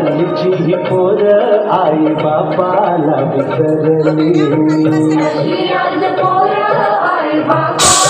हल्लीची ही पोर आई बापाला विसरली आई बापाला विसरली.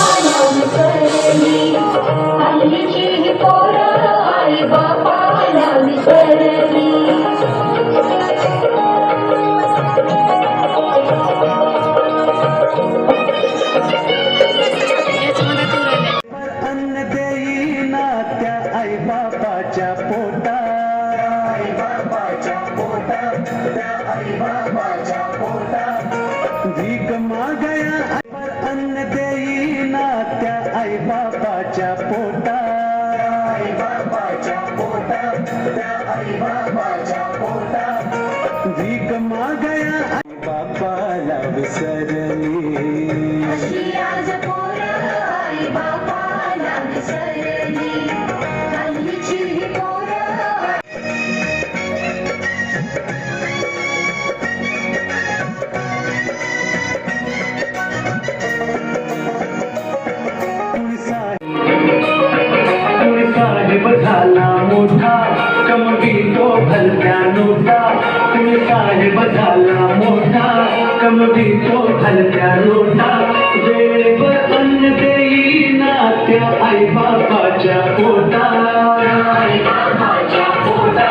त्या आई पोटा भीक मागया अन्न देईना त्या आई आई त्या आई भीक मागया आई बापाला विसरली आज आई विसरली. कुणी साहेब झाला मोठा कमवी तो भलत्या नोटा वेळेवर अन्न देईना त्या आई बापाच्या पोटा आई बापाच्या पोटा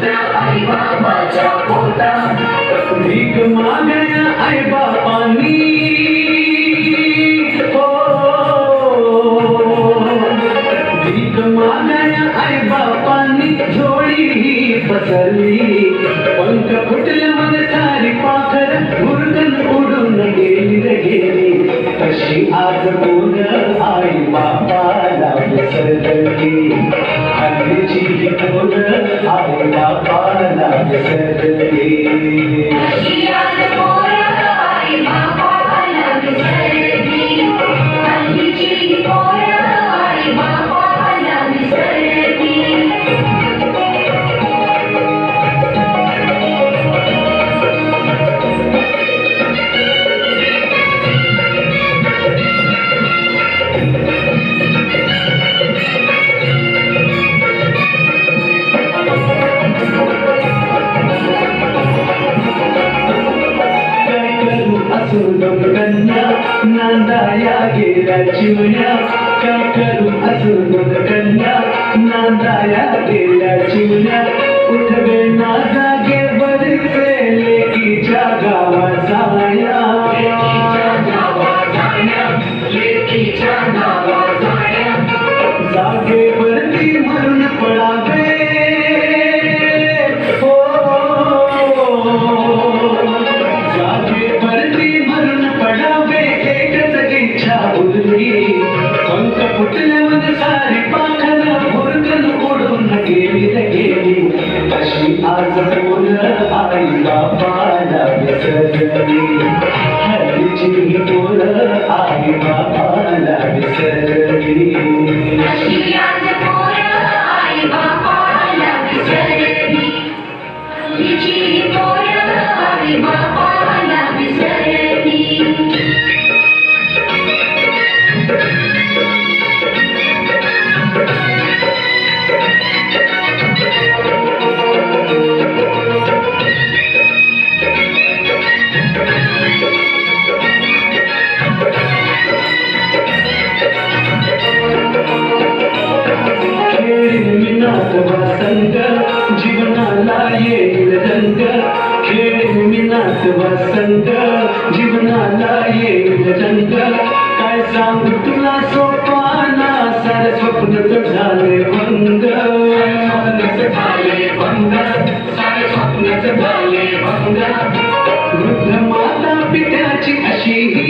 त्या आई बापाच्या पोटा भीक मागण्या आई बापांनी हो भीक मागण्या आई बापांनी झोळी ही पसरली कशी आज कोण आई बापाला विसरली हल्लीची ही कोण आई बापाला विसरली करू कन्या नांदाया गेल्या चिमण्या काय करू असून कन्या? नांदाया गेल्या चिमण्या विसरली हल्लीची बोल आई बापाला विसरली अशी आज वसंत जीवनाला येईल रंग काय सांगू तुला सोपाना सारे स्वप्न तर झाले भंग. झाले भंग सारे स्वप्न तर झाले भंग वृद्ध माता पित्याची अशी ही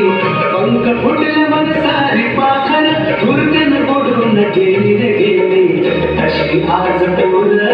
अशी आज पोरं